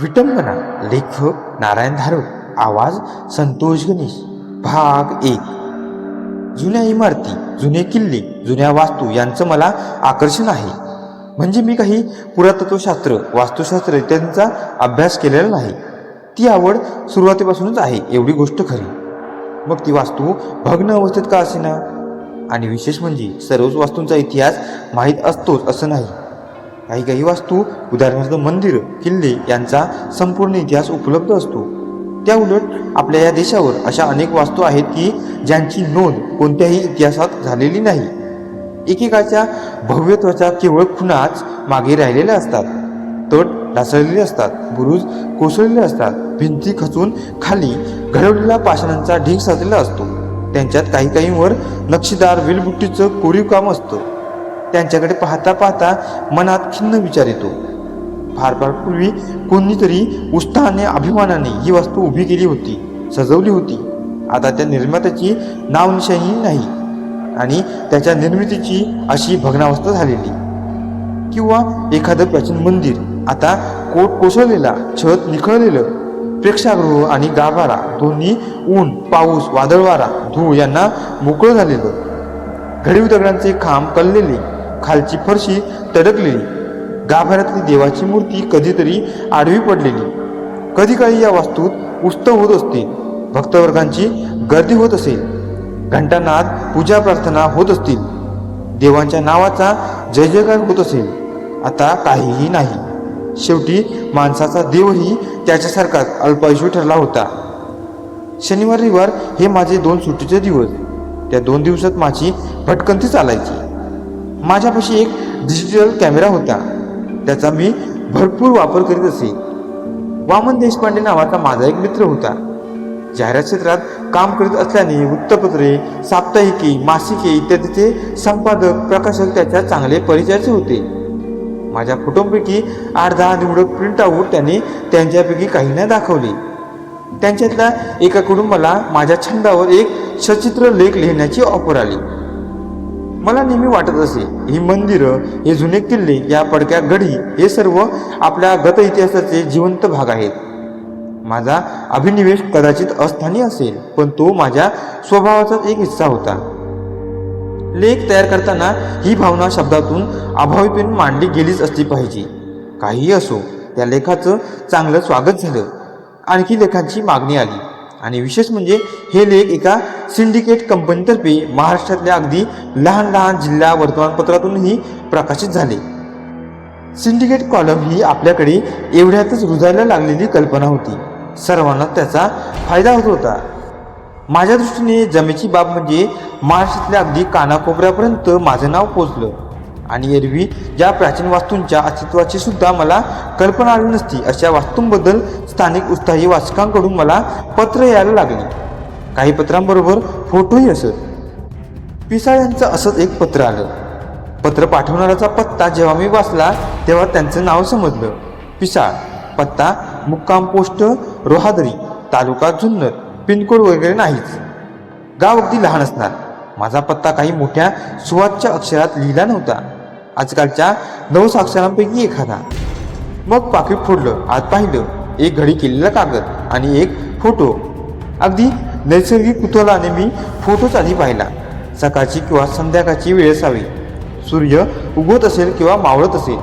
विटंबना लेखक नारायण धारक आवाज संतोष गणेश भाग एक. जुन्या इमारती जुने किल्ले जुन्या वास्तू यांचं मला आकर्षण आहे. म्हणजे मी काही पुरातत्वशास्त्र वास्तुशास्त्र इत्यादींचा अभ्यास केलेला नाही. ती आवड सुरुवातीपासूनच आहे एवढी गोष्ट खरी. मग ती वास्तू भग्न अवस्थेत का असेना? आणि विशेष म्हणजे सर्वच वास्तूंचा इतिहास माहीत असतोच असं नाही. काही काही वास्तू उदाहरणार्थ मंदिर किल्ले यांचा संपूर्ण इतिहास उपलब्ध असतो. त्या उलट आपल्या या देशावर अशा अनेक वास्तू आहेत की ज्यांची नोंद कोणत्याही इतिहासात झालेली नाही. एकेकाच्या भव्यत्वाच्या केवळ खुणाच मागे राहिलेल्या असतात. तट ढासळलेले असतात बुरुज कोसळलेले असतात भिंती खचून खाली घडवलेला पाषाणांचा ढीग साचलेला असतो. त्यांच्यात काही काहींवर नक्षीदार वेलबुट्टीचं कोरीव काम असतं. त्यांच्याकडे पाहता पाहता मनात खिन्न विचार येतो. फार फार पूर्वी कोणीतरी उत्साहाने अभिमानाने ही वस्तू उभी केली होती सजवली होती. आता त्या निर्मात्याची नावनिशाही नाही आणि त्याच्या निर्मितीची अशी भग्नावस्था झालेली. किंवा एखादं प्राचीन मंदिर आता कोट कोसळलेला छत निखळलेलं प्रेक्षागृह आणि गाभारा दोन्ही ऊन पाऊस वादळवारा धूळ यांना मोकळं झालेलं. घडीव दगडांचे खांब कललेले खालची फरशी तडकलेली. गाभाऱ्यातली देवाची मूर्ती कधीतरी आडवी पडलेली. कधी काळी या वास्तूत उत्सव होत असते. भक्तवर्गांची गर्दी होत असेल घंटानाद पूजा प्रार्थना होत असतील. देवांच्या नावाचा जय जयकार होत असेल आता काहीही नाही. शेवटी माणसाचा देवही त्याच्यासारखाच अल्पायुषी ठरला होता. शनिवार रविवार हे माझे दोन सुट्टीचे दिवस. त्या दोन दिवसात माझी भटकंती चालायची. माझ्यापाशी एक डिजिटल कॅमेरा होता. त्याचा मी भरपूर वापर करीत असे. वामन देशपांडे नावाचा माझा एक मित्र होता. जाहिरात क्षेत्रात काम करीत असल्याने वृत्तपत्रे साप्ताहिके मासिके इत्यादीचे संपादक प्रकाशक त्याच्या चांगले परिचयाचे होते. माझ्या फोटोंपैकी आठ दहा निवडक प्रिंट आऊट त्याने त्यांच्यापैकी काहींना दाखवले. त्यांच्यातल्या एकाकडून मला माझ्या छंदावर एक सचित्र लेख लिहिण्याची ऑफर आली. मला नेहमी वाटत असे ही मंदिरं हे जुने किल्ले या पडक्या गढी हे सर्व आपल्या गत इतिहासाचे जिवंत भाग आहेत. माझा अभिनिवेश कदाचित अस्थानी असेल पण तो माझ्या स्वभावाचाच एक हिस्सा होता. लेख तयार करताना ही भावना शब्दातून अभावीपणे मांडली गेलीच असली पाहिजे. काहीही असो त्या लेखाचं चांगलं स्वागत झालं. आणखी लेखांची मागणी आली. आणि विशेष म्हणजे हे लेख एका सिंडिकेट कंपनीतर्फे महाराष्ट्रातल्या अगदी लहान लहान जिल्हा वर्तमानपत्रातूनही प्रकाशित झाले. सिंडिकेट कॉलम ही आपल्याकडे एवढ्यातच रुजायला लागलेली कल्पना होती. सर्वांना त्याचा फायदा होत होता. माझ्या दृष्टीने जमेची बाब म्हणजे महाराष्ट्रातल्या अगदी कानाकोपऱ्यापर्यंत माझं नाव पोचलं आणि एरवी ज्या प्राचीन वास्तूंच्या अस्तित्वाची सुद्धा मला कल्पना आली नसती अशा वास्तूंबद्दल स्थानिक उत्साही वाचकांकडून मला पत्र यायला लागली. काही पत्रांबरोबर फोटोही असत. पिसाळ यांचं असंच एक पत्र आलं. पत्र पाठवणाऱ्याचा पत्ता जेव्हा मी वाचला तेव्हा त्यांचं नाव समजलं. पिसाळ पत्ता मुक्काम पोस्ट रोहादरी तालुका जुन्नर पिनकोड वगैरे नाहीच. गाव अगदी लहान असणार. माझा पत्ता काही मोठ्या सुवाच्या अक्षरात लिहिला नव्हता. आजकालच्या नऊ साक्षरांपैकी एखादा. मग पाकिट फोडलं आत पाहिलं. एक घडी केलेला कागद आणि एक फोटो. अगदी नैसर्गिक कुतूहलाने मी फोटोच आधी पाहिला. सकाळची किंवा संध्याकाळची वेळ असावी. सूर्य उगवत असेल किंवा मावळत असेल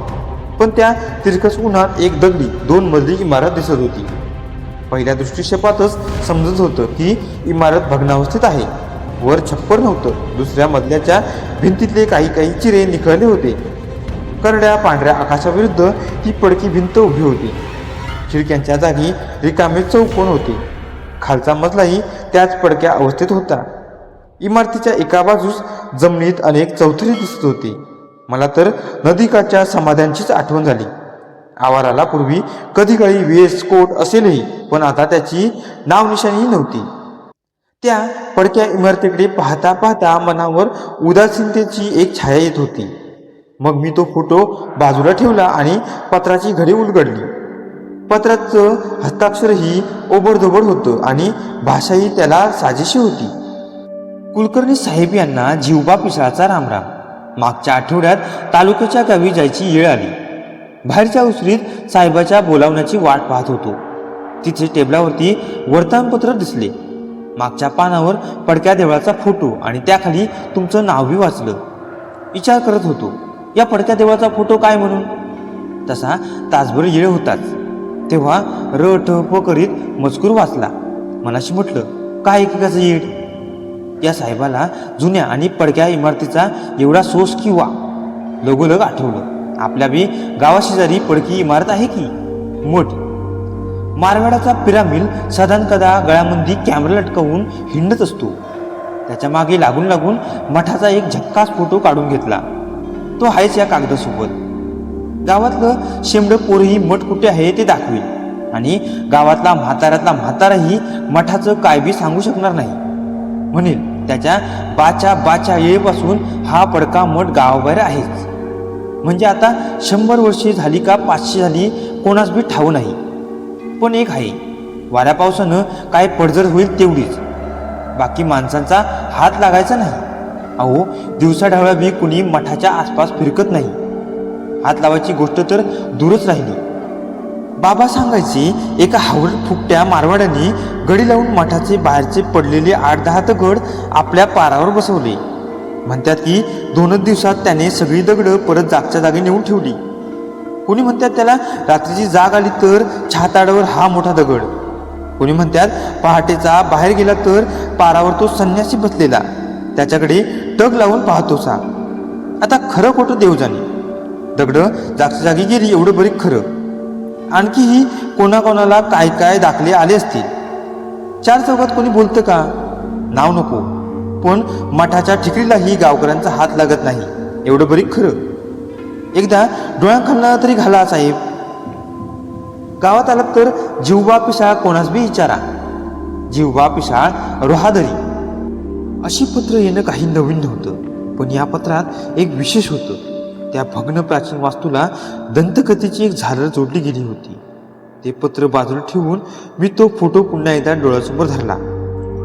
पण त्या तिरकस उन्हात एक दगडी दोन मजली इमारत दिसत होती. पहिल्या दृष्टिक्षेपातच समजत होतं की इमारत भग्नावस्थेत आहे. वर छप्पर नव्हतं. दुसऱ्या मजल्याच्या भिंतीतले काही काही चिरे निखळले होते. करड्या पांढऱ्या आकाशाविरुद्ध ती पडकी भिंत उभी होती. खिडक्यांच्या जागी रिकामे चौकोन होते. खालचा मजलाही त्याच पडक्या अवस्थेत होता. इमारतीच्या एका बाजूस जमिनीत अनेक चौथरी दिसत होती. मला तर नदीकाच्या समाध्यांचीच आठवण झाली. आवाराला पूर्वी कधी काळी वेस कोट असेलही पण आता त्याची नावनिशाणीही नव्हती. त्या पडक्या इमारतीकडे पाहता पाहता मनावर उदासीनतेची एक छाया येत होती. मग मी तो फोटो बाजूला ठेवला आणि पत्राची घडी उलगडली. पत्राचं हस्ताक्षरही ओबडधोबड होतं आणि भाषाही त्याला साजेशी होती. कुलकर्णी साहेब यांना जीवबा पिसाळाचा रामराम. मागच्या आठवड्यात तालुक्याच्या गावी जायची येळ आली. बाहेरच्या उसरीत साहेबाच्या बोलावण्याची वाट पाहत होतो. तिथे टेबलावरती वर्तमानपत्र दिसले. मागच्या पानावर पडक्या देवळाचा फोटो आणि त्याखाली तुमचं नावही वाचलं. विचार करत होतो या पडक्या देवळाचा फोटो काय म्हणून? तसा तासभर येळ होताच. तेव्हा र ठ प करीत मजकूर वाचला. मनाशी म्हटलं काय एकेकाचं येड? या साहेबाला जुन्या आणि पडक्या इमारतीचा एवढा सोस किंवा लगोलग आठवलं. आपल्या बी गावाशेजारी पडकी इमारत आहे की? मठ. मारवाडाचा पिरामिल सदान कदा गळ्यामध्ये कॅमेरा लटकवून हिंडत असतो. त्याच्यामागे लागून लागून मठाचा एक झक्कास फोटो काढून घेतला. तो आहेच या कागदासोबत. गावातलं शेंबड पोरही मठ कुठे आहे ते दाखवेल. आणि गावातला म्हाताऱ्यातला म्हाताराही मठाचं काय बी सांगू शकणार नाही. म्हणेल त्याच्या बाच्या बाच्या येळेपासून हा पडका मठ गावाबाहेर आहेच. म्हणजे आता शंभर वर्षे झाली का पाचशे झाली कोणास बी ठाऊ नाही. पण एक आहे वाऱ्या पावसानं काय पडझड होईल तेवढीच. बाकी माणसांचा हात लागायचा नाही. अहो दिवसाढवळा बी कुणी मठाच्या आसपास फिरकत नाही. हात लावायची गोष्ट तर दूरच राहिली. बाबा सांगायचे एका हावड फुकट्या मारवाड्याने गडी लावून मठाचे बाहेरचे पडलेले आठ दहा दगड आपल्या पारावर बसवले. म्हणतात की दोनच दिवसात त्याने सगळी दगडं परत जागच्या जागी नेऊन ठेवली. कोणी म्हणतात त्याला रात्रीची जाग आली तर छाताडावर हा मोठा दगड. कोणी म्हणतात पहाटेचा बाहेर गेला तर पारावर तो संन्यासी बसलेला. त्याच्याकडे टग लावून पाहतोसा. आता खरं खोटं देव जाणे दगडं? जागच्या जागी गेली एवढं बरी खरं. आणखीही कोणाकोणाला काय काय दाखले आले असतील? चार चौकात कोणी बोलतं का? नाव नको. पण मठाच्या ठिकरीलाही गावकऱ्यांचा हात लागत नाही. एवढं बरी खरं. एकदा डोळ्यांखालना तरी घाला साहेब. गावात आलात तर जिवबा पिशाळ कोणास बी विचारा. जिवबा पिशाळ रोहादरी. अशी पत्र येणं काही नवीन नव्हतं पण या पत्रात एक विशेष होतं. त्या भग्न प्राचीन वास्तूला दंतकथेची एक झालर जोडली गेली होती. ते पत्र बाजूला ठेवून मी तो फोटो पुन्हा एकदा डोळ्यासमोर धरला.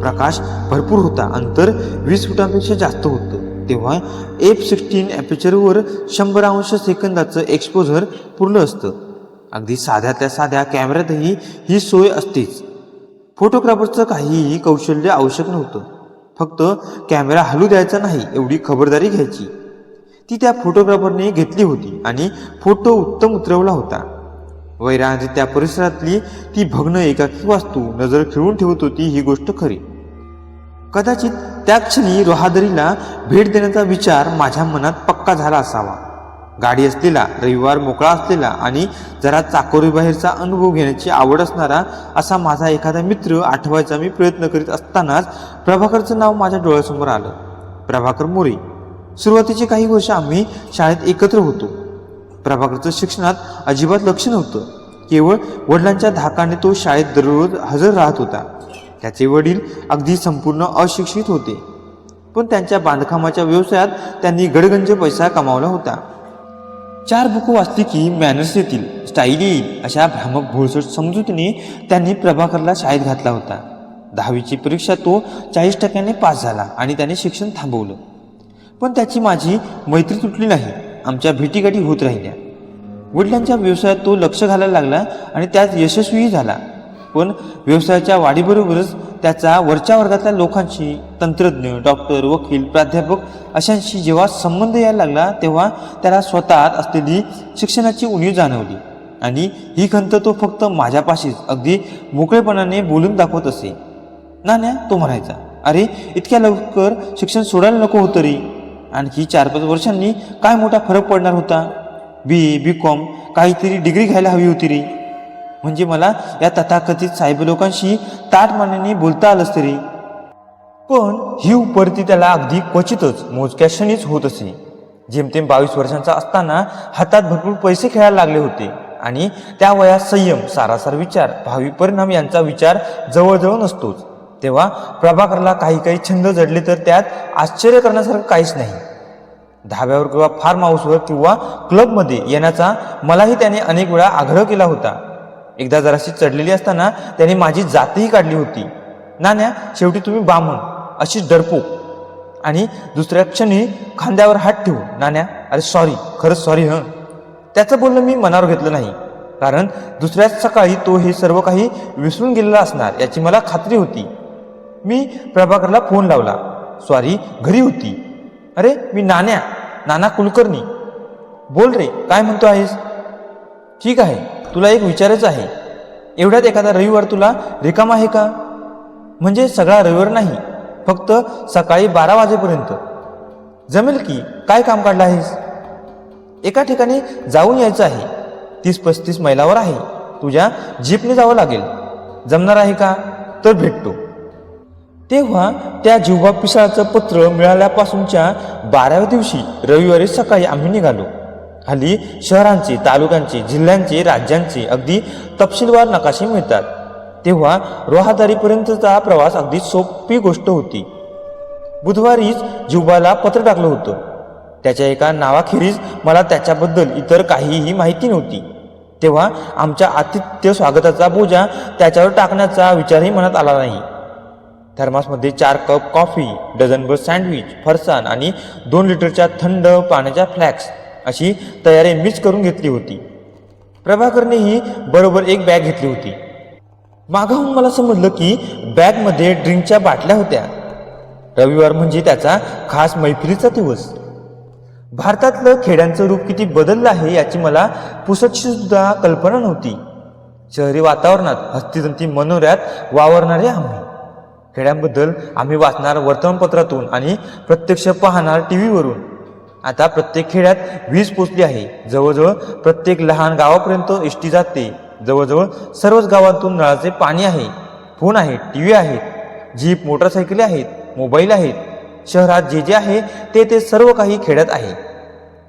प्रकाश भरपूर होता. अंतर वीस फुटांपेक्षा जास्त होतं. तेव्हा एफ सिक्स्टीन ॲपेचरवर शंभर अंश सेकंदाचं एक्सपोजर पूर्ण असतं. अगदी साध्यातल्या साध्या कॅमेऱ्यातही ही सोय असतेच. फोटोग्राफरचं काहीही कौशल्य आवश्यक नव्हतं. फक्त कॅमेरा हलू द्यायचा नाही एवढी खबरदारी घ्यायची. ती त्या फोटोग्राफरने घेतली होती आणि फोटो उत्तम उतरवला होता. वैराज त्या परिसरातली ती भग्न एकाकी वास्तू नजर खिळून ठेवत होती ही गोष्ट खरी. कदाचित त्या क्षणी रोहादरीला भेट देण्याचा विचार माझ्या मनात पक्का झाला असावा. गाडी असलेला रविवार मोकळा असलेला आणि जरा चाकोरीबाहेरचा अनुभव घेण्याची आवड असणारा असा माझा एखादा मित्र आठवायचा मी प्रयत्न करीत असतानाच प्रभाकरचं नाव माझ्या डोळ्यासमोर आलं. प्रभाकर मोरे. सुरुवातीचे काही वर्ष आम्ही शाळेत एकत्र होतो. प्रभाकरचं शिक्षणात अजिबात लक्ष नव्हतं. केवळ वडिलांच्या धाकाने तो शाळेत दररोज हजर राहत होता. त्याचे वडील अगदी संपूर्ण अशिक्षित होते. पण त्यांच्या बांधकामाच्या व्यवसायात त्यांनी गडगंज पैसा कमावला होता. चार बुकं वाचली की मॅनर्स येतील स्टाईल येईल अशा भ्रामक भोळसट समजुतीने त्यांनी प्रभाकरला शाळेत घातला होता. दहावीची परीक्षा तो चाळीस टक्क्याने पास झाला आणि त्याने शिक्षण थांबवलं. पण त्याची माझी मैत्री तुटली नाही. आमच्या भेटीगाठी होत राहिल्या. वडिलांच्या व्यवसायात तो लक्ष घालायला लागला आणि त्यात यशस्वीही झाला. पण व्यवसायाच्या वाढीबरोबरच त्याचा वरच्या वर्गातल्या लोकांशी तंत्रज्ञ डॉक्टर वकील प्राध्यापक अशांशी जेव्हा संबंध यायला लागला तेव्हा त्याला स्वतःत असलेली शिक्षणाची उणीव जाणवली. आणि ही खंत तो फक्त माझ्यापाशीच अगदी मोकळेपणाने बोलून दाखवत असे. ना तो म्हणायचा अरे इतक्या लवकर शिक्षण सोडायला नको होतं रे. आणखी चार पाच वर्षांनी काय मोठा फरक पडणार होता? बी ए बी कॉम काहीतरी डिग्री घ्यायला हवी होती रे. म्हणजे मला या तथाकथित साहेब लोकांशी ताटमानाने बोलता आलंच तरी. पण ही उपरती त्याला अगदी क्वचितच मोजक्या क्षणीच होत असे. जेमतेम बावीस वर्षांचा असताना हातात भरपूर पैसे खेळायला लागले होते आणि त्या वयात संयम सारासार विचार भावी परिणाम यांचा विचार जवळजवळ नसतोच. तेव्हा प्रभाकरला काही काही छंद जडले तर त्यात आश्चर्य करण्यासारखं काहीच नाही. धाब्यावर किंवा फार्म हाऊसवर किंवा क्लबमध्ये येण्याचा मलाही त्याने अनेक वेळा आग्रह केला होता. एकदा जराशी चढलेली असताना त्याने माझी जातही काढली होती. नाण्या शेवटी तुम्ही बामण अशी डरपोक. आणि दुसऱ्या क्षणी खांद्यावर हात ठेवून नाण्या अरे सॉरी खरंच सॉरी हं. त्याचं बोलणं मी मनावर घेतलं नाही. कारण दुसऱ्याच सकाळी तो हे सर्व काही विसरून गेलेला असणार याची मला खात्री होती. मी प्रभाकरला फोन लावला. स्वारी घरी होती. अरे मी नाण्या नाना कुलकर्णी. बोल रे काय म्हणतो आहेस? ठीक आहे तुला एक विचारायचं आहे. एवढ्यात एखादा रविवार तुला रिकाम आहे का? म्हणजे सगळा रविवार नाही फक्त सकाळी बारा वाजेपर्यंत. जमेल की काय काम काढलं आहेस? एका ठिकाणी जाऊन यायचं आहे. तीस पस्तीस मैलावर आहे. तुझ्या जीपने जावं लागेल. जमणार आहे का? तर भेटतो. तेव्हा त्या जिव्हा पिसाळाचं पत्र मिळाल्यापासूनच्या बाराव्या दिवशी रविवारी सकाळी आम्ही निघालो. हल्ली शहरांचे तालुक्यांचे जिल्ह्यांचे राज्यांचे अगदी तपशीलवार नकाशे मिळतात. तेव्हा रोहादारीपर्यंतचा प्रवास अगदी सोपी गोष्ट होती. बुधवारीच जिव्हाला पत्र टाकलं होतं. त्याच्या एका नावाखेरीज मला त्याच्याबद्दल इतर काहीही माहिती नव्हती. तेव्हा आमच्या आतिथ्य स्वागताचा बोजा त्याच्यावर टाकण्याचा विचारही मनात आला नाही. थर्मासमध्ये चार कप कॉफी डझनभर सँडविच फरसाण आणि दोन लिटरच्या थंड पाण्याच्या फ्लॅक्स अशी तयारी मीच करून घेतली होती. प्रभाकरनेही बरोबर एक बॅग घेतली होती. मागाहून मला समजलं की बॅगमध्ये ड्रिंकच्या बाटल्या होत्या. रविवार म्हणजे त्याचा खास मैफिलीचा दिवस. भारतातलं खेड्यांचं रूप किती बदललं आहे याची मला पुसटशी सुद्धा कल्पना नव्हती. शहरी वातावरणात हस्तिदंती मनोऱ्यात वावरणारे आम्ही. खेड्यांबद्दल आम्ही वाचणार वर्तमानपत्रातून आणि प्रत्यक्ष पाहणार टी व्हीवरून आता प्रत्येक खेड्यात वीज पोचली आहे. जवळजवळ प्रत्येक लहान गावापर्यंत एस टी जाते. जवळजवळ सर्वच गावातून नळाचे पाणी आहे. फोन आहेत टी व्ही आहेत जीप मोटरसायकली आहेत मोबाईल आहेत. शहरात जे जे आहे ते ते सर्व काही खेड्यात आहे.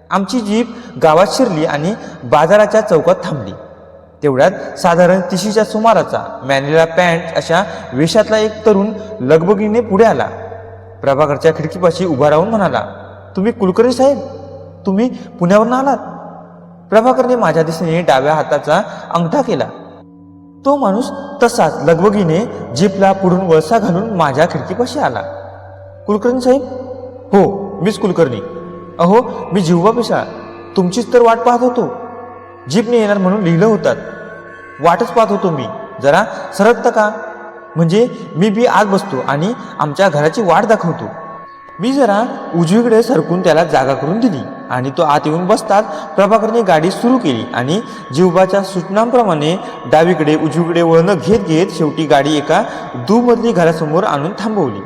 आमची जीप गावात शिरली आणि बाजाराच्या चौकात थांबली. तेवढ्यात साधारण तिशीच्या सुमाराचा मॅनिला पॅन्ट अशा वेशातला एक तरुण लगबगीने पुढे आला. प्रभाकरच्या खिडकीपाशी उभा राहून म्हणाला तुम्ही कुलकर्णी साहेब? तुम्ही पुण्यावरून आलात? प्रभाकरने माझ्या दिशेने डाव्या हाताचा अंगठा केला. तो माणूस तसाच लगबगीने जीपला पुढून वळसा घालून माझ्या खिडकीपाशी आला. कुलकर्णी साहेब? हो मीच कुलकर्णी. अहो मी जिव्हा पिसाळ तुमचीच तर वाट पाहत होतो. जीपने येणार म्हणून लिहिलं होतात. वाटच पाहत होतो मी. जरा सरकतं का? म्हणजे मी बी आत बसतो आणि आमच्या घराची वाट दाखवतो. मी जरा उजवीकडे सरकून त्याला जागा करून दिली आणि तो आत येऊन बसताच प्रभाकरने गाडी सुरू केली आणि जीवबाच्या सूचनांप्रमाणे डावीकडे उजवीकडे वळणं घेत घेत शेवटी गाडी एका दुमधली घरासमोर आणून थांबवली.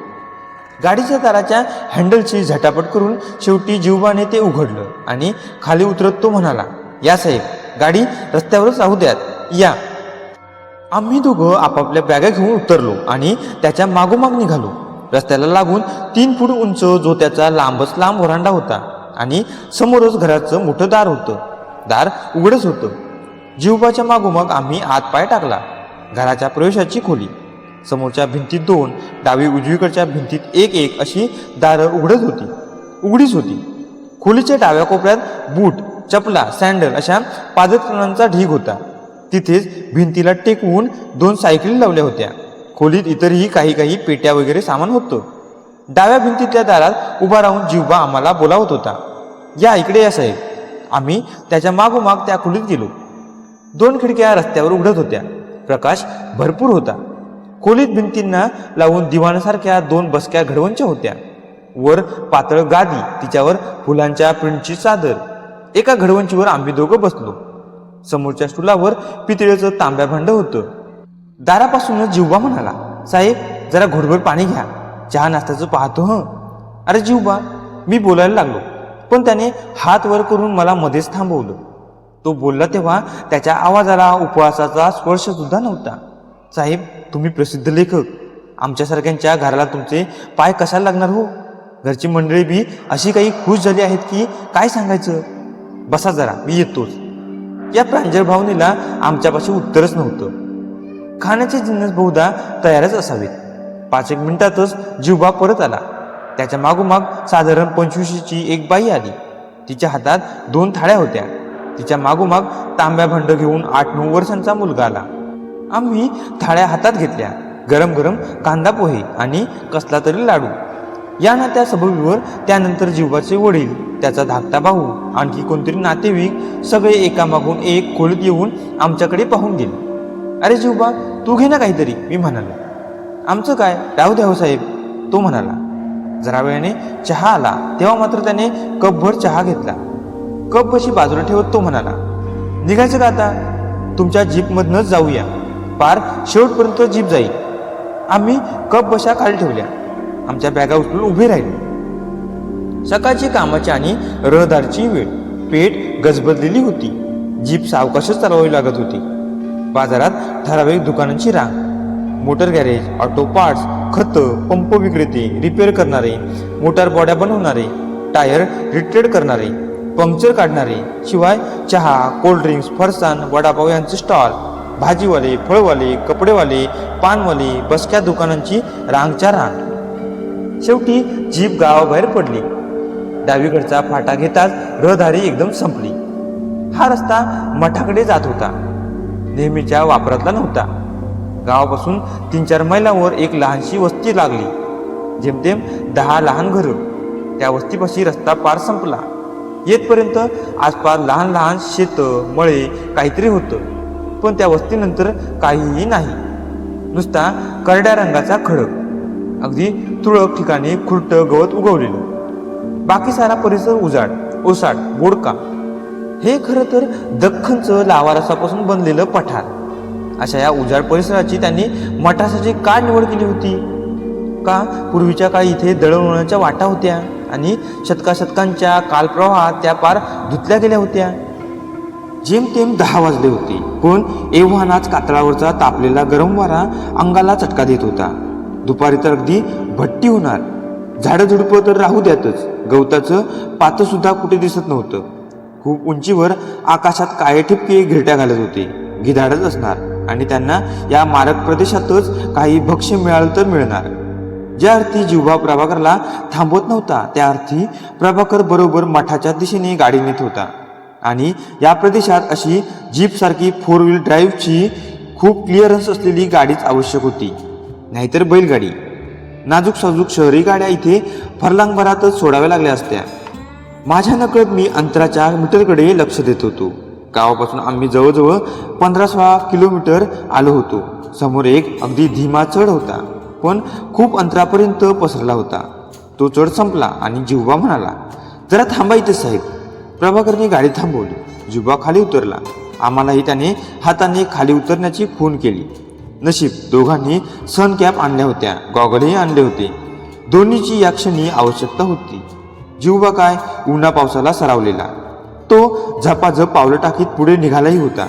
गाडीच्या दाराच्या हँडलची झटापट करून शेवटी जीवबाने ते उघडलं आणि खाली उतरत तो म्हणाला या साहेब गाडी रस्त्यावरच राहू द्यात. या. आम्ही दोघं आपापल्या बॅगा घेऊन उतरलो आणि त्याच्या मागोमाग निघालो रस्त्याला लागून तीन फूट उंच जो त्याचा लांबच लांब व्हरांडा होता आणि समोरच घराचं मोठं दार होतं. दार उघडच होतं. जीवबाच्या मागोमाग आम्ही आत पाय टाकला. घराच्या प्रवेशाची खोली. समोरच्या भिंतीत दोन डावी उजवीकडच्या भिंतीत एक एक अशी दारं उघडत होती. उघडीच होती. खोलीच्या डाव्या कोपऱ्यात बूट चपला सँडल अशा पादत्राणांचा ढीग होता. तिथेच भिंतीला टेकवून दोन सायकली लावल्या होत्या. खोलीत इतरही काही काही पेट्या वगैरे सामान होतं. डाव्या भिंतीतल्या दारात उभा राहून जीवबा आम्हाला बोलावत होता. या इकडे या साहेब. आम्ही त्याच्या मागोमाग त्या खोलीत गेलो. दोन खिडक्या रस्त्यावर उघडत होत्या. प्रकाश भरपूर होता. खोलीत भिंतींना लावून दिवाणासारख्या दोन बसक्या घडवणच्या होत्या. वर पातळ गादी तिच्यावर फुलांच्या प्रिंटची चादर. एका घडवंचीवर आम्ही दोघं बसलो. समोरच्या स्टुलावर पितळेचं तांब्या भांड होतं. दारापासूनच जिव्हा म्हणाला साहेब जरा घोडभर पाणी घ्या. चहा नाश्त्याचं पाहतो हं. अरे जिवबा मी बोलायला लागलो पण त्याने हात वर करून मला मध्येच थांबवलं. तो बोलला तेव्हा त्याच्या आवाजाला उपवासाचा स्पर्श सुद्धा नव्हता. साहेब तुम्ही प्रसिद्ध लेखक. आमच्यासारख्यांच्या घराला तुमचे पाय कशाला लागणार हो? घरची मंडळी बी अशी काही खुश झाली आहेत की काय सांगायचं? बसा जरा मी येतोच. या प्रांजळ भावनेला आमच्यापाशी उत्तरच नव्हतं. खाण्याचे जिन्नस बहुधा तयारच असावेत. पाच एक मिनिटातच जीवबा परत आला. त्याच्या मागोमाग साधारण पंचवीशीची एक बाई आली. तिच्या हातात दोन थाळ्या होत्या. तिच्या मागोमाग तांब्या भांड घेऊन आठ नऊ वर्षांचा मुलगा आला. आम्ही थाळ्या हातात घेतल्या. गरम गरम कांदा पोहे आणि कसला तरी लाडू. या ना त्या सबबीवर त्यानंतर जीवाचे वडील त्याचा धाकटा भाऊ आणखी कोणतरी नातेवाईक सगळे एकामागून एक खोलीत येऊन आमच्याकडे पाहून गेले. अरे जीवबा तू घे ना काहीतरी मी म्हणालो. आमचं काय? राहू द्या हो साहेब तो म्हणाला. जरा वेळाने चहा आला. तेव्हा मात्र त्याने कपभर चहा घेतला. कप बशी बाजूला ठेवत तो म्हणाला. निघायचं का आता? तुमच्या जीपमधनंच जाऊया. पार शेवटपर्यंत जीप जाईल. आम्ही कप बशा खाली ठेवल्या. आमच्या बॅगा उचलून उभे राहिले. सकाळची कामाची आणि रहदारची वेळ. पेट गजबजलेली होती. जीप सावकाशच चालवावी लागत होती. बाजारात ठराविक दुकानांची रांग. मोटर गॅरेज ऑटो पार्ट्स खतं पंप विक्रेते रिपेअर करणारे मोटार बॉड्या बनवणारे टायर रिट्रेड करणारे पंक्चर काढणारे शिवाय चहा कोल्ड्रिंक्स फरसाण वडापाव यांचे स्टॉल भाजीवाले फळवाले कपडेवाले पानवाले बसक्या दुकानांची रांगच्या रांग. शेवटी जीप गावाबाहेर पडली. डावीकडचा फाटा घेताच रहदारी एकदम संपली. हा रस्ता मठाकडे जात होता. नेहमीच्या वापरातला नव्हता. गावापासून तीन चार मैलावर एक लहानशी वस्ती लागली. जेमतेम दहा लहान घरं. त्या वस्तीपाशी रस्ता पार संपला. येतपर्यंत आसपास लहान लहान शेतं मळे काहीतरी होतं. पण त्या वस्तीनंतर काहीही नाही. नुसता करड्या रंगाचा खडक. अगदी तुळक ठिकाणी खुरटं गवत उगवलेलं. बाकी सारा परिसर उजाड ओसाड बोडका. हे खरं तर दख्खनचं लावारसापासून बनलेलं पठार. अशा या उजाड परिसराची त्यांनी मठासाची का निवड केली होती? का? पूर्वीच्या काळी इथे दळणवळणाच्या वाटा होत्या आणि शतकाशतकांच्या कालप्रवाहात त्या पार धुतल्या गेल्या होत्या. जेमतेम दहा वाजले होते. पण एव्हानाच कातळावरचा तापलेला गरम वारा अंगाला चटका देत होता. दुपारी तर अगदी भट्टी होणार. झाडं झुडपं तर राहू द्यातच. गवताचं पातंसुद्धा कुठे दिसत नव्हतं. खूप उंचीवर आकाशात काळे ठिपके घिरट्या घालत होते. गिधाडच असणार आणि त्यांना या मारक प्रदेशातच काही भक्ष्य मिळालं तर मिळणार. ज्या अर्थी जिव्हा प्रभाकरला थांबवत नव्हता त्या अर्थी प्रभाकर बरोबर मठाच्या दिशेने गाडी नेत होता. आणि या प्रदेशात अशी जीपसारखी फोर व्हील ड्राईव्हची खूप क्लिअरन्स असलेली गाडीच आवश्यक होती. नाहीतर बैलगाडी. नाजूक साजूक शहरी गाड्या इथे फरलांगभरातच सोडाव्या लागल्या असत्या. माझ्या नकळत मी अंतराच्या मीटरकडे लक्ष देत होतो. गावापासून आम्ही जवळजवळ पंधरा सोळा किलोमीटर आलो होतो. समोर एक अगदी धीमा चढ होता पण खूप अंतरापर्यंत पसरला होता. तो चढ संपला आणि जिव्हा म्हणाला जरा थांबा इथे साहेब. प्रभाकरने गाडी थांबवली. जिव्हा खाली उतरला. आम्हालाही त्याने हाताने खाली उतरण्याची खून केली. नशीब दोघांनी सन कॅप आणल्या होत्या गॉगलही आणले होते. दोन्हीची या क्षणी आवश्यकता होती. जीवबा काय? उन्हा पावसाला सरावलेला. तो झपाझप पावलं टाकीत पुढे निघालाही होता.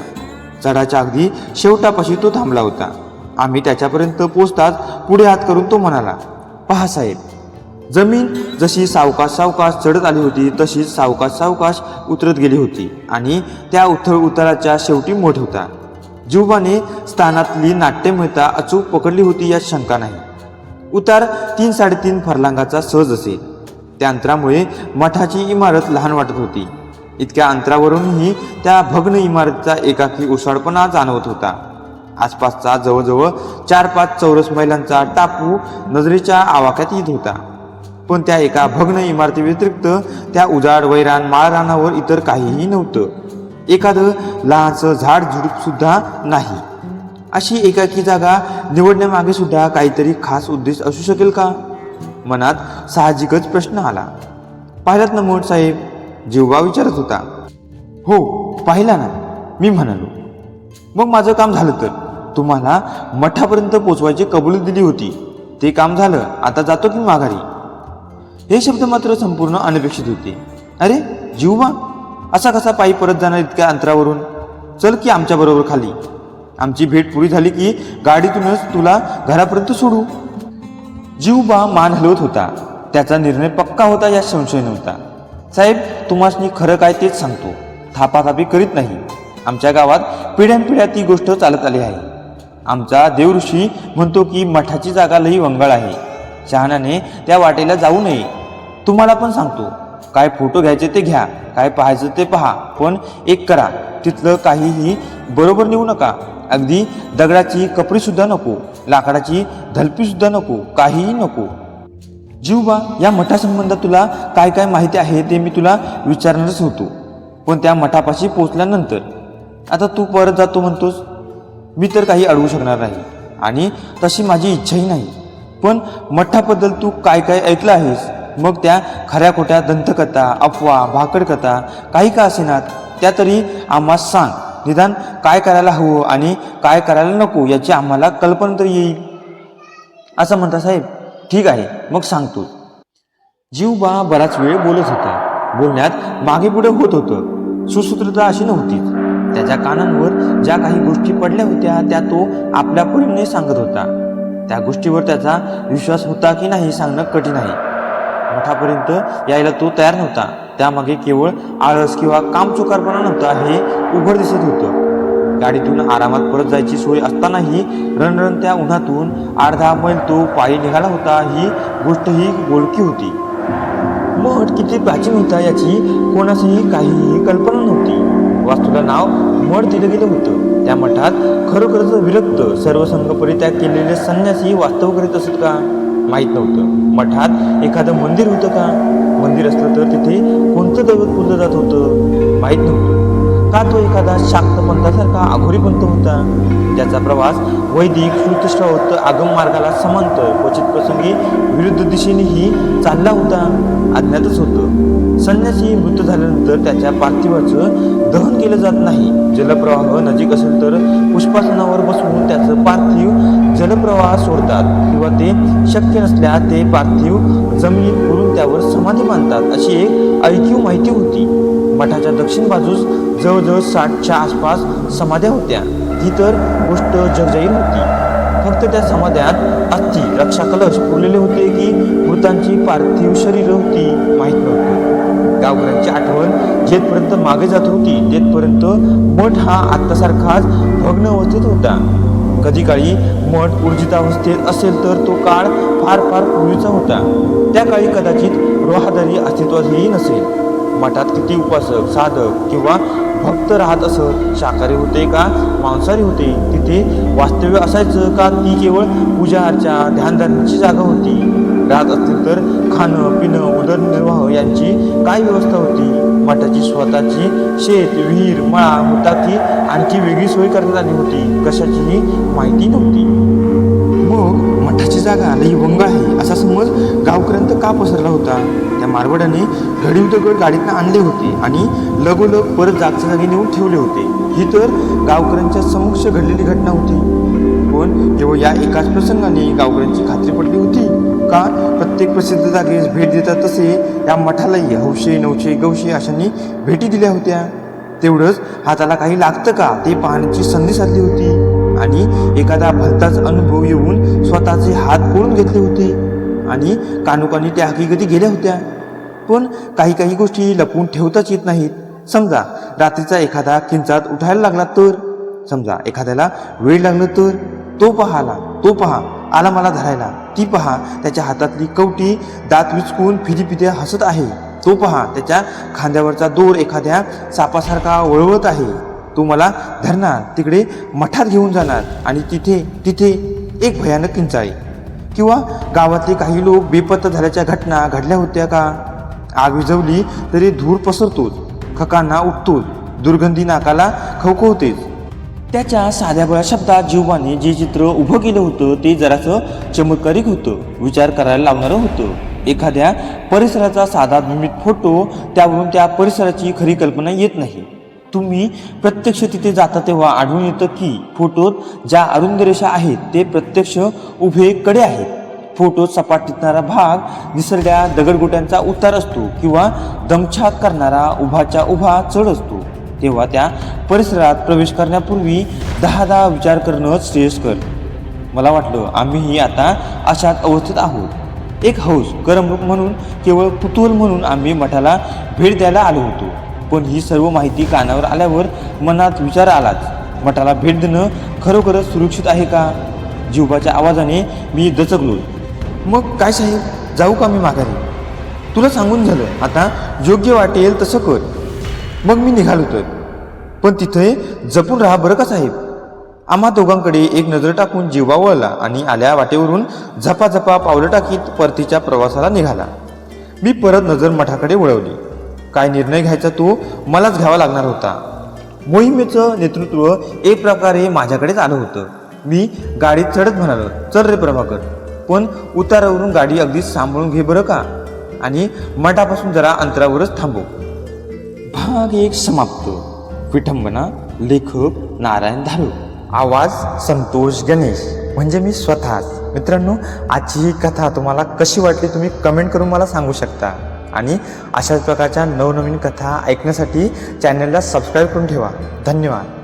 चढाच्या अगदी शेवटापाशी तो थांबला होता. आम्ही त्याच्यापर्यंत पोचताच पुढे हात करून तो म्हणाला पहा साहेब जमीन जशी सावकाश सावकाश चढत आली होती तशीच सावकाश सावकाश उतरत गेली होती आणि त्या उथळ उताराच्या शेवटी मोठ होता. जीवबाने स्थानातली नाट्यमयता अचूक पकडली होती यात शंका नाही. उतार तीन साडेतीन फरलांगाचा सहज असेल त्या अंतरामुळे मठाची इमारत लहान वाटत होती. इतक्या अंतरावरूनही त्या भग्न इमारतीचा एकाकी उसळपणा जाणवत होता. आसपासचा जवळजवळ चार पाच चौरस मैलांचा टापू नजरेच्या आवाक्यात येत होता. पण त्या एका भग्न इमारती व्यतिरिक्त त्या उजाड वैरान माळरानावर इतर काहीही नव्हतं. एखादं लहानसं झाड झुडूप सुद्धा नाही. अशी एकाकी जागा निवडण्यामागे सुद्धा काहीतरी खास उद्देश असू शकेल का? मनात साहजिकच प्रश्न आला. पाहिलात ना मोठ साहेब? जेव्हा विचारत होता. हो पाहिला ना. मी म्हणालो. मग माझं काम झालं तर? तुम्हाला मठापर्यंत पोचवायची कबुली दिली होती. ते काम झालं. आता जातो की माघारी? हे शब्द मात्र संपूर्ण अनपेक्षित होते. अरे जीवबा असा कसा पायी परत जाणार इतक्या अंतरावरून? चल की आमच्याबरोबर खाली. आमची भेट पुरी झाली की गाडीतूनच तुला घरापर्यंत सोडू. जीवबा मान हलवत होता. त्याचा निर्णय पक्का होता यात संशय नव्हता. साहेब तुम्हाला खरं काय तेच सांगतो. थापाथापी करीत नाही. आमच्या गावात पिढ्यानपिढ्या ती गोष्ट चालत आली आहे. आमचा देवऋषी म्हणतो की मठाची जागा लई वंगळ आहे. शहाण्याने त्या वाटेला जाऊ नये. तुम्हाला पण सांगतो. काय फोटो घ्यायचे ते घ्या काय पाहायचं ते पहा पण एक करा. तिथलं काहीही बरोबर नेऊ नका. अगदी दगडाची कपडीसुद्धा नको लाकडाची धलपीसुद्धा नको काहीही नको. जीवबा या मठासंबंधात तुला काय काय माहिती आहे ते मी तुला विचारणारच होतो. पण त्या मठापाशी पोचल्यानंतर आता तू परत जातो म्हणतोस? मी तर काही अडवू शकणार नाही. आणि तशी माझी इच्छाही नाही. पण मठाबद्दल तू काय काय ऐकलं आहेस? मग त्या खऱ्या खोट्या दंतकथा अफवा भाकडकथा काही का असेनात? त्या तरी आम्हा सांग. निदान काय करायला हवं आणि काय करायला नको याची आम्हाला कल्पना तरी येईल. असं म्हणता साहेब. ठीक आहे. मग सांगतो जीवबा बराच वेळ बोलत होता. बोलण्यात मागे पुढे होत होतं. सुसूत्रता अशी नव्हतीच त्याच्या कानांवर ज्या काही गोष्टी पडल्या होत्या त्या तो आपल्या परीने सांगत होता. त्या गोष्टीवर त्याचा विश्वास होता की नाही सांगणं कठीण आहे. मठापर्यंत यायला तो तयार नव्हता. त्यामागे केवळ आळस किंवा कामचुकारपणा नव्हता हे उघड दिसत होतं. गाडीतून आरामात परत जायची सोय असतानाही रणरणत्या उन्हातून अर्धा मैल तो पायी निघाला होता ही गोष्ट ही गोलकी होती. मठ किती प्राचीन होता याची कोणाचीही काहीही कल्पना नव्हती. वास्तूला नाव मठ दिलं गेलं होतं. त्या मठात खरोखरच विरक्त सर्वसंग परित्याग केलेले संन्यासी वास्तव करीत असत का? माहीत नव्हतं. मठात एखादं मंदिर होतं का? मंदिर असलं तर तिथे कोणतं दैवत पूजलं जात होतं? माहीत नव्हतं. का तो एखादा शाक्त पंथासारखा आघोरी पंथ होता? ज्याचा प्रवास वैदिक श्रुतश्रावत आगम मार्गाला समांतर क्वचित प्रसंगी विरुद्ध दिशेनेही चालला होता अज्ञातच होतं. संन्यासी मृत झाल्यानंतर त्याच्या पार्थिवाचं दहन केलं जात नाही. जलप्रवाह नजीक असेल तर पुष्पासनावर बसवून त्याचं पार्थिव जलप्रवाह सोडतात. किंवा ते शक्य नसल्यास ते पार्थिव जमिनीत पुरून त्यावर समाधी बांधतात. अशी एक ऐकीव माहिती होती. मठाच्या दक्षिण बाजूस जवळजवळ साठच्या आसपास समाध्या होत्या. ही तर गोष्ट जगजाहीर होती. फक्त त्या समाध्यात अस्थि रक्षा कलश पुरलेले होते की मृतांची पार्थिव शरीर होती माहीत नव्हतं. गावकऱ्यांची आठवण जेथपर्यंत मागे जात होती तेथपर्यंत मठ हा आत्तासारखाच भग्न अवस्थेत होता. कधी काळी मठ ऊर्जितावस्थेत असेल तर तो काळ फार फार पूर्वीचा होता. त्या काळी कदाचित रोहादारी अस्तित्वातही नसेल. मठात किती उपासक साधक किंवा भक्त राहत असत. शाकाहारी होते का? मांसाहारी होते. तिथे वास्तव्य असायचं का? ती केवळ पूजा अर्चा ध्यानधारणाची जागा होती. राहत असतील तर खाणं पिणं उदरनिर्वाह यांची काय व्यवस्था होती? मठाची स्वतःची शेत विहीर मळा होता आणखी वेगळी सोय करण्यात आली होती. कशाचीही माहिती नव्हती. मग मठाची जागा लई वंग आहे. असा समज गावकऱ्यांत का पसरला होता? त्या मारवड्याने घडीव दगड गाडीतनं आणले होते आणि लगोलग परत जागच्या जागी नेऊन ठेवले होते. ही तर गावकऱ्यांच्या समक्ष घडलेली घटना होती. पण केवळ या एकाच प्रसंगाने गावकऱ्यांची खात्री पडली होती. का? प्रत्येक प्रसिद्ध जागेस भेट देतात तसे या मठालाही हौशे नवशे गवशे अशांनी भेटी दिल्या होत्या. तेवढंच हाताला काही लागतं का? ते पाहण्याची संधी साधली होती. आणि एखादा भलताच अनुभव येऊन स्वतःचे हात पोळून घेतले होते. आणि कानुकांनी त्या हकीकती गेल्या होत्या. पण काही काही गोष्टी लपवून ठेवताच येत नाहीत. समजा रात्रीचा एखादा किंचात उठायला लागला तर? समजा एखाद्याला वेळ लागलं तर? तो पहाला तो पहा. आला मला धरायला. ती पहा त्याच्या हातातली कवटी दात विचकून फिरीपिते हसत आहे. तो पहा त्याच्या खांद्यावरचा दोर एखाद्या सापासारखा वळवत आहे. तो मला धरणार तिकडे मठात घेऊन जाणार आणि तिथे तिथे एक भयानक किंचाळी किंवा गावातले काही लोक बेपत्ता झाल्याच्या घटना घडल्या होत्या का? आग विझवली तरी धूर पसरतोच खकांना उठतोच दुर्गंधी नाकाला खवखवतेच. त्याच्या साध्या बळ्या शब्दात जीवाने जे चित्र उभं केलं होतं ते जरासं चमत्कारिक होतं. विचार करायला लावणारं होतं. एखाद्या परिसराचा साधा निमित फोटो त्यावरून त्या परिसराची खरी कल्पना येत नाही. तुम्ही प्रत्यक्ष तिथे जाता तेव्हा आढळून येतं की फोटोत ज्या अरुंद रेषा आहेत ते प्रत्यक्ष उभे कडे आहेत. फोटोत सपाट टिकणारा भाग निसरड्या दगडगोट्यांचा उतार असतो किंवा दमछाक करणारा उभाच्या उभा चढ असतो. तेव्हा त्या परिसरात प्रवेश करण्यापूर्वी दहा दहा विचार करणं श्रेयस्कर. मला वाटलं आम्हीही आता अशाच अवस्थेत आहोत. एक हौस करमणूक म्हणून केवळ कुतूहल म्हणून आम्ही मठाला भेट द्यायला आलो होतो. पण ही सर्व माहिती कानावर आल्यावर मनात विचार आलाच. मठाला भेट देणं खरोखरच सुरक्षित आहे का? जीवबाच्या आवाजाने मी दचकलो. मग काय साहेब? जाऊ का मी माघारी? तुला सांगून झालं. आता योग्य वाटेल तसं कर. मग मी निघालो तर. पण तिथे जपून राहा बरं का साहेब? आम्हा दोघांकडे एक नजर टाकून जीवा वळला आणि आल्या वाटेवरून झपाझपा पावलं टाकीत परतीच्या प्रवासाला निघाला. मी परत नजर मठाकडे वळवली. काय निर्णय घ्यायचा तो मलाच घ्यावा लागणार होता. मोहिमेचं नेतृत्व एक प्रकारे माझ्याकडेच आलं होतं. मी गाडीत चढत म्हणालो चल रे प्रभाकर पण उतारावरून गाडी अगदी सांभाळून घे बरं का? आणि मठापासून जरा अंतरावरच थांबू भाग एक समाप्त. विठंबना लेखक नारायण धारू. आवाज संतोष गणेश. म्हणजे मी स्वतःच. मित्रांनो आजची ही कथा तुम्हाला कशी वाटली तुम्ही कमेंट करून मला सांगू शकता. आणि अशाच प्रकारच्या नवनवीन कथा ऐकण्यासाठी चॅनलला सबस्क्राईब करून ठेवा. धन्यवाद.